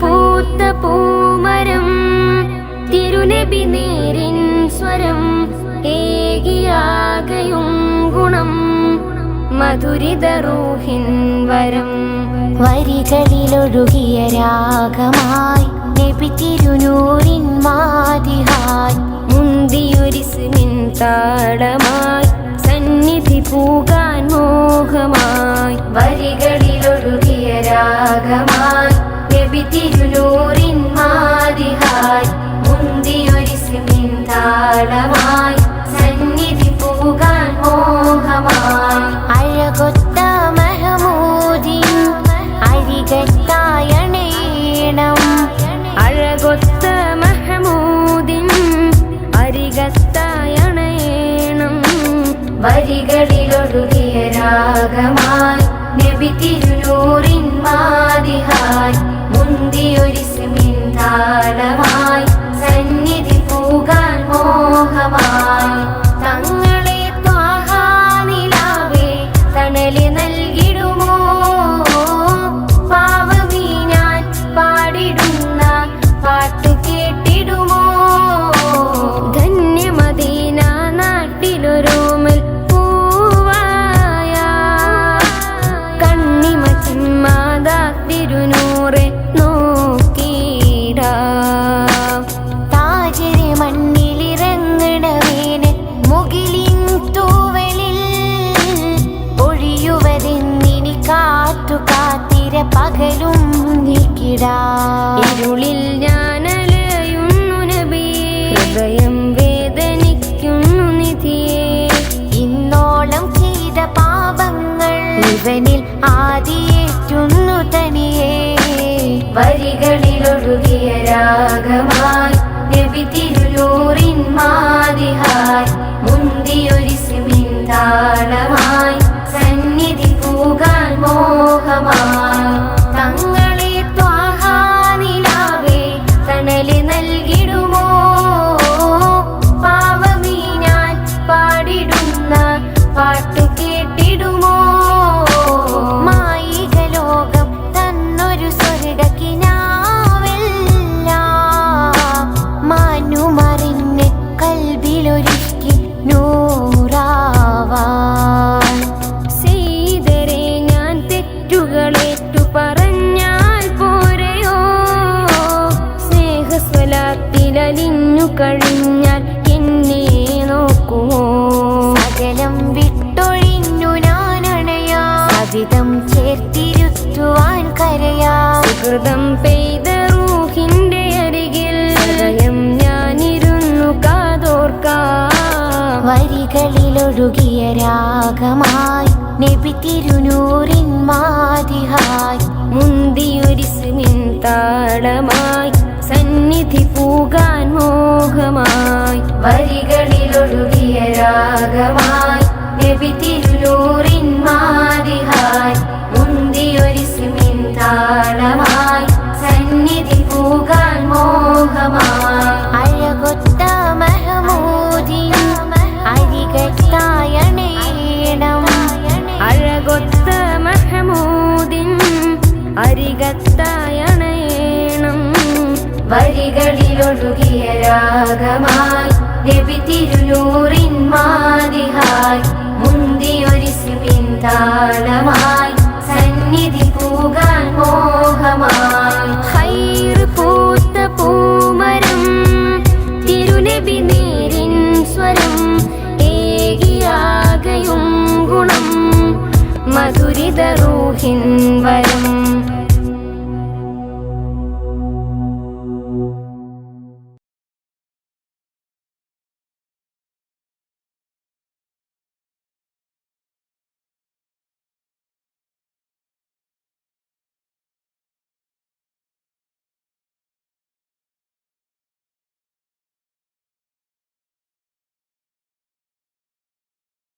പൂത്ത പൂമരം തിരുനബി നേരിൻ സ്വരം ഏകിയാകയും ഗുണം മധുരിത വരം. വരികളിലൊഴുകിയ രാഗമായി നബി തിരുനൂരിൻ മാതിഹായി മുന്തിയൊരിസ്മിൻ താളമായി സന്നിധി പൂകാൻ മോഹമായി. വരികളിലൊഴുകിയ രാഗമായി വരികളിലൊഴുകിയ രാഗമായി നബി തിരുനൂറിൻ പകലും നീക്കിടാ. ഇരുളിൽ ഞാൻ അലയുന്നു നബി. ഹൃദയം വേദനിക്കുന്നു നിധിയെ. ഇന്നോളം ചെയ്ത പാപങ്ങൾ ഇവനിൽ ആദിയേറ്റുന്നു തനിയേ. വരികളിലൊഴുകിയ രാഗമായി നബി തിരുനൂറിൻ മാതിഹായി. മുന്തിയൊരിസ്മിൻ താളമായി വിട്ടൊഴിഞ്ഞു ഞാനണയാ. സവിധം ചേർത്തിരുത്തുവാൻ കരയാ. സുഹൃതം പെയ്ത റൂഹിന്റെ അരികിൽ ഹൃദയം ഞാനിരുന്നു കാതോർക്കാ. വരികളിലൊഴുകിയ രാഗമായി നബി തിരുനൂറിൻ മാതിഹായി മുന്തിയൊരിസ്മിൻ താളമായി സന്നിധി പൂകാൻ മോഹമായി. വരികളിലൊഴുകിയ രാഗമായി നബി തിരുനൂറിൻ മാതിഹായി മുന്തിയൊരിസ്മിൻ താളമായി സന്നിധി പൂകാൻ മോഹമായി. അഴകൊത്ത മഹമൂദിൻ അരികത്തായണേണം അഴകൊത്ത മഹമൂദിൻ അരികത്തായണേണം. വരികളിലൊഴുകിയ രാഗമായി നബി തിരുനൂറിൻ വിവിധ റൂഹിൻ വരും.